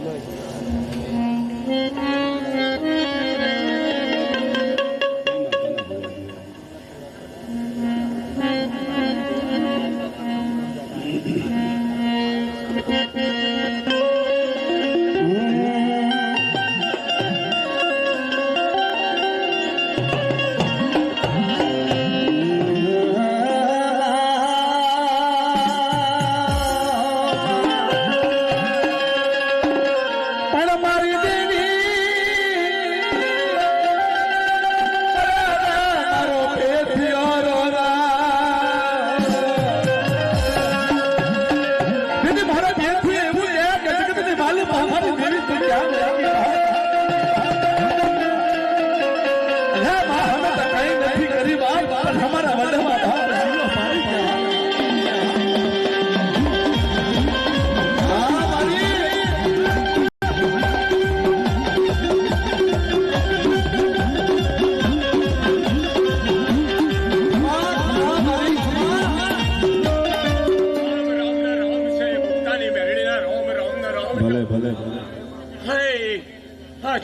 tay nữa અમારા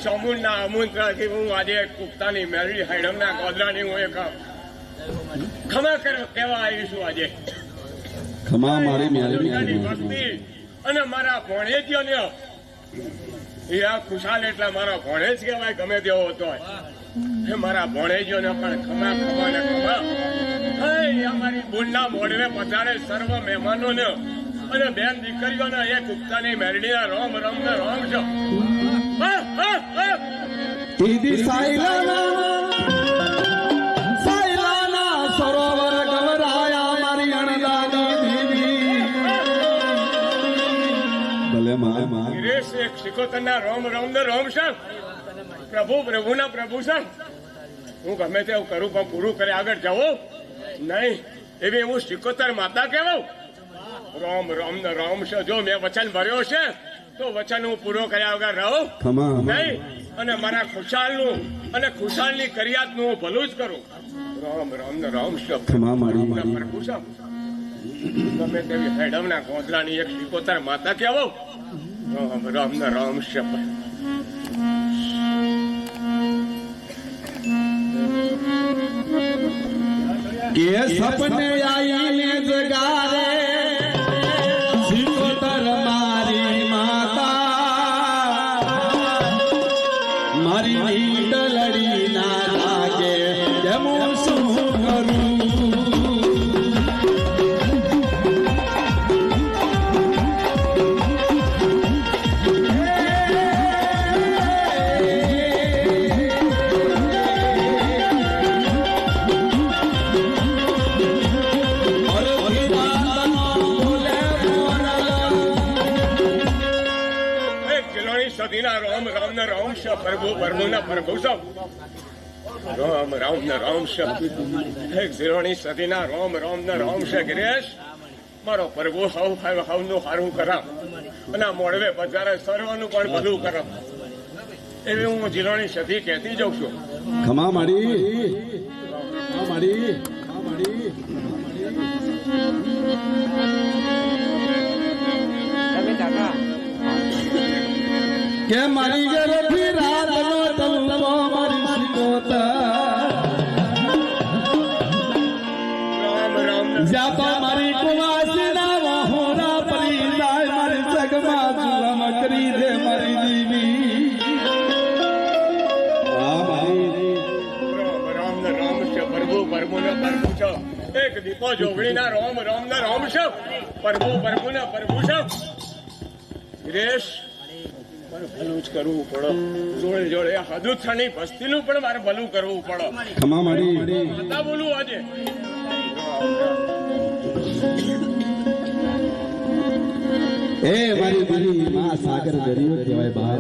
ચામુંડના આમંત્રણથી હું આજે કુપ્તાની મેળવી હૈડમના ગોદરાની હું એક ખમા કહેવા આવી છું આજે. ખમા મારી વસ્તી અને મારા ભણેજ્યોને એ આ ખુશાલ એટલે મારા ભણેજ કહેવાય ગમે તેવો હતો હે મારા ભણેજ્યોને પણ ખમા ખમા ને ખમા અમારી બુનના મોડવે પધારે સર્વ મહેમાનોને અને બેન દીકરીઓને એ કુપ્તાની મેરડીના રોમ રોમ ને રોમ છો. ઈદી સાયલાના સાયલાના સરોવર ગવરાયા મારી અણદાની ભલે ગિરીશ એક સિકોતરના રોમ રોમ ને રોમ છે. પ્રભુ પ્રભુના પ્રભુ છે. હું ગમે તેવું કરું પણ પૂરું કરે આગળ જવું. નહીં એવી હું સિકોતર માતા કહેવાઉં રોમ રામ ને રામ છે. જો મેં વચન ભર્યો છે તો વચન હું પૂરો કર્યા વગર રહું. નહીં અને મારા ખુશાલનું અને ખુશાલની કરિયાતનું હું ભલું જ કરું. રામ રામ ને રામ છે. ખમા મારી મારી. પ્રભુ છે ગમે તેવી એક સિકોતર માતા કહેવો. રામ રામ ને રામ છે. કે સપને આઈને જગારે મારી નીંદ લડી ના લાગે કેમ રામ રામ ને રામ છે પ્રભુ પ્રભુના પ્રભુ છે રામ રામ ને રામ એક ઝીરોની સદીના રામ રામ ને રામ છે ગિરેશ. મારો પ્રભુ હવ હવ હવનું સારું કરા અને આ મોડવે બજારે સર્વનું પણ બધું કરા એવી હું જીરોની સદી કહેતી જાઉં છું. ખમા મારી ખમા મારી ખમા મારી કે મારી ઘરે ફિરાદનો તલવો મારી શિકોતા જાપા મારી કુવાસીના વાહોરા પરી જાય મારી જગમાં જુલમ કરી દે મારી દીવી. પ્રભુ પ્રભુ ને પ્રભુ છો. એક દીપો જોગણી ના રોમ રોમ ના રોમ છો. પ્રભુ પ્રભુ ને પ્રભુ છો. ગિરેશ ભલું જ કરવું પડે. જોડે જોડે હદુથાની બસ્તીનું પણ મારે ભલું કરવું પડે. ખમા મારી. માતા બોલું આજે. એ મારી મારી માં સાગર દરિયો કહેવાય બહાર